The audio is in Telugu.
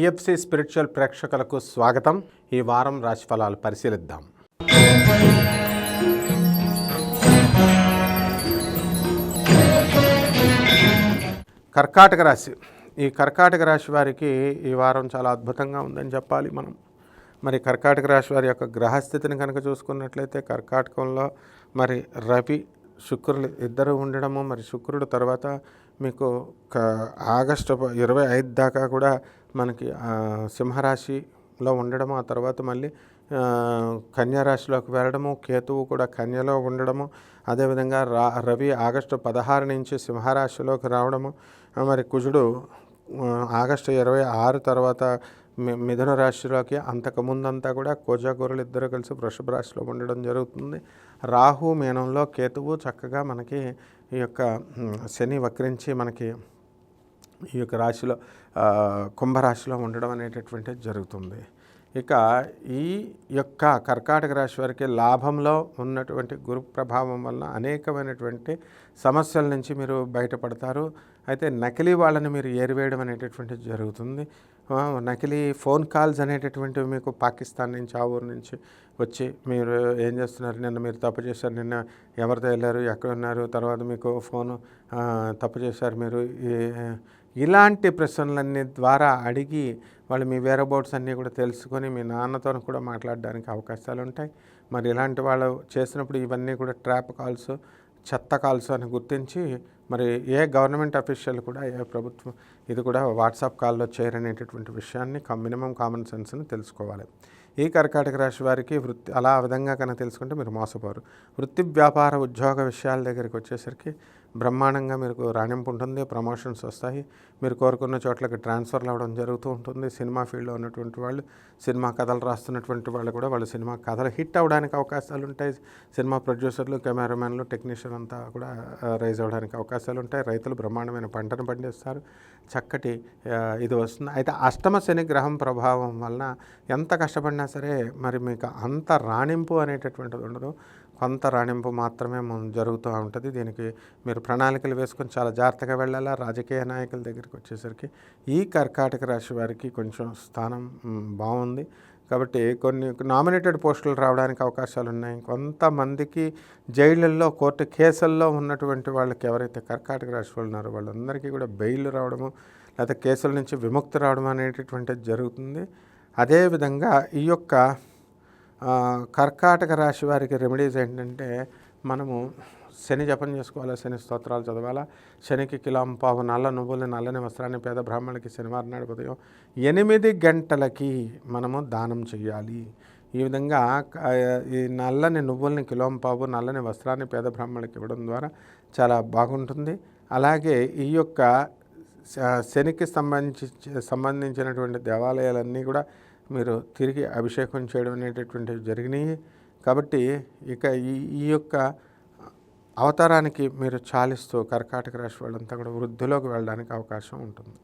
టిఎఫ్సి స్పిరిచువల్ ప్రేక్షకులకు స్వాగతం. ఈ వారం రాశిఫలాలు పరిశీలిద్దాం. కర్కాటక రాశి. ఈ కర్కాటక రాశి వారికి ఈ వారం చాలా అద్భుతంగా ఉందని చెప్పాలి మనం. మరి కర్కాటక రాశి వారి యొక్క గ్రహస్థితిని కనుక చూసుకున్నట్లయితే కర్కాటకంలో మరి రవి శుక్రులు ఇద్దరు ఉండడము మరి శుక్రుడు తర్వాత మీకు క ఆగస్టు ఇరవై ఐదు దాకా కూడా మనకి సింహరాశిలో ఉండడము ఆ తర్వాత మళ్ళీ కన్యారాశిలోకి కన్యా రాశిలోకి వెళ్ళడము కేతువు కూడా కన్యలో ఉండడము అదేవిధంగా రా రవి ఆగస్టు పదహారు నుంచి సింహరాశిలోకి రావడము మరి కుజుడు ఆగస్టు ఇరవై ఆరు తర్వాత మిథున రాశిలోకి అంతకుముందంతా కూడా కోజాగూరలు ఇద్దరు కలిసి వృషభ రాశిలో ఉండడం జరుగుతుంది. రాహు మీనంలో కేతువు చక్కగా మనకి ఈ యొక్క శని వక్రించి మనకి ఈ యొక్క రాశిలో కుంభరాశిలో ఉండడం అనేటటువంటిది జరుగుతుంది. ఇక ఈ యొక్క కర్కాటక రాశి వారికి లాభంలో ఉన్నటువంటి గురు ప్రభావం వలన అనేకమైనటువంటి సమస్యల నుంచి మీరు బయటపడతారు. అయితే నకిలీ వాళ్ళని మీరు ఏరివేయడం అనేటటువంటిది జరుగుతుంది. నకిలీ ఫోన్ కాల్స్ అనేటటువంటివి మీకు పాకిస్తాన్ నుంచి ఆ ఊరు నుంచి వచ్చి మీరు ఏం చేస్తున్నారు? నిన్న మీరు తప్పు చేశారు. నిన్న ఎవరితో వెళ్ళారు? ఎక్కడ ఉన్నారు? తర్వాత మీకు ఫోను తప్పు చేశారు మీరు. ఈ- ఇలాంటి ప్రశ్నలన్నీ ద్వారా అడిగి వాళ్ళు మీ వేరబౌట్స్ అన్నీ కూడా తెలుసుకొని మీ నాన్నతో కూడా మాట్లాడడానికి అవకాశాలు ఉంటాయి. మరి ఇలాంటి వాళ్ళు చేసినప్పుడు ఇవన్నీ కూడా ట్రాప్ కాల్స్ చెత్త కాల్స్ అని గుర్తించి మరి ఏ గవర్నమెంట్ అఫీషియల్ కూడా ఏ ప్రభుత్వం ఇది కూడా వాట్సాప్ కాల్లో చేరనేటటువంటి విషయాన్ని మినిమం కామన్ సెన్స్ని తెలుసుకోవాలి. ఈ కర్కాటక రాశి వారికి వృత్తి అలా విధంగా కనుక తెలుసుకుంటే మీరు మోసపోరు. వృత్తి వ్యాపార ఉద్యోగ విషయాల దగ్గరికి వచ్చేసరికి బ్రహ్మాండంగా మీకు రాణింపు ఉంటుంది ప్రమోషన్స్ వస్తాయి. మీరు కోరుకున్న చోట్లకి ట్రాన్స్ఫర్లు అవ్వడం జరుగుతూ ఉంటుంది. సినిమా ఫీల్డ్లో ఉన్నటువంటి వాళ్ళు సినిమా కథలు రాస్తున్నటువంటి వాళ్ళు కూడా వాళ్ళు సినిమా కథలు హిట్ అవ్వడానికి అవకాశాలు ఉంటాయి. సినిమా ప్రొడ్యూసర్లు కెమెరామెన్లు టెక్నీషియన్ అంతా కూడా రైజ్ అవ్వడానికి అవకాశాలు ఉంటాయి. రైతులు బ్రహ్మాండమైన పంటను పండిస్తారు. చక్కటి ఇది వస్తుంది. అయితే అష్టమ శని గ్రహం ప్రభావం వలన ఎంత కష్టపడినా సరే మరి మీకు అంత రాణింపు అనేటటువంటిది ఉండదు. కొంత రాణింపు మాత్రమే జరుగుతూ ఉంటుంది. దీనికి మీరు ప్రణాళికలు వేసుకొని చాలా జాగ్రత్తగా వెళ్ళాలా? రాజకీయ నాయకుల దగ్గరికి వచ్చేసరికి ఈ కర్కాటక రాశి వారికి కొంచెం స్థానం బాగుంది. కాబట్టి కొన్ని నామినేటెడ్ పోస్టులు రావడానికి అవకాశాలు ఉన్నాయి. కొంతమందికి జైళ్ళల్లో కోర్టు కేసుల్లో ఉన్నటువంటి వాళ్ళకి ఎవరైతే కర్కాటక రాశి వాళ్ళు ఉన్నారో వాళ్ళందరికీ కూడా బెయిల్ రావడము లేకపోతే కేసుల నుంచి విముక్తి రావడం అనేటటువంటిది జరుగుతుంది. అదేవిధంగా ఈ యొక్క కర్కాటక రాశి వారికి రెమెడీస్ ఏంటంటే మనము శని జపం చేసుకోవాలా? శని స్తోత్రాలు చదవాలా? శనికి కిలం పావు నల్ల నువ్వులు నల్లని వస్త్రాన్ని పేద బ్రాహ్మణులకి శనివారం నాడు ఉదయం ఎనిమిది గంటలకి మనము దానం చేయాలి ఈ విధంగా ఈ నల్లని నువ్వుల్ని కిలోం పావు నల్లని వస్త్రాన్ని పేద బ్రాహ్మణులకి ఇవ్వడం ద్వారా చాలా బాగుంటుంది. అలాగే ఈ యొక్క శనికి సంబంధించి సంబంధించినటువంటి దేవాలయాలన్నీ కూడా మీరు తిరిగి అభిషేకం చేయడం అనేటటువంటివి జరిగినాయి. కాబట్టి ఇక ఈ ఈ యొక్క అవతారానికి మీరు చాలిస్తూ కర్కాటక రాశి వాళ్ళంతా కూడా వృద్ధిలోకి వెళ్ళడానికి అవకాశం ఉంటుంది.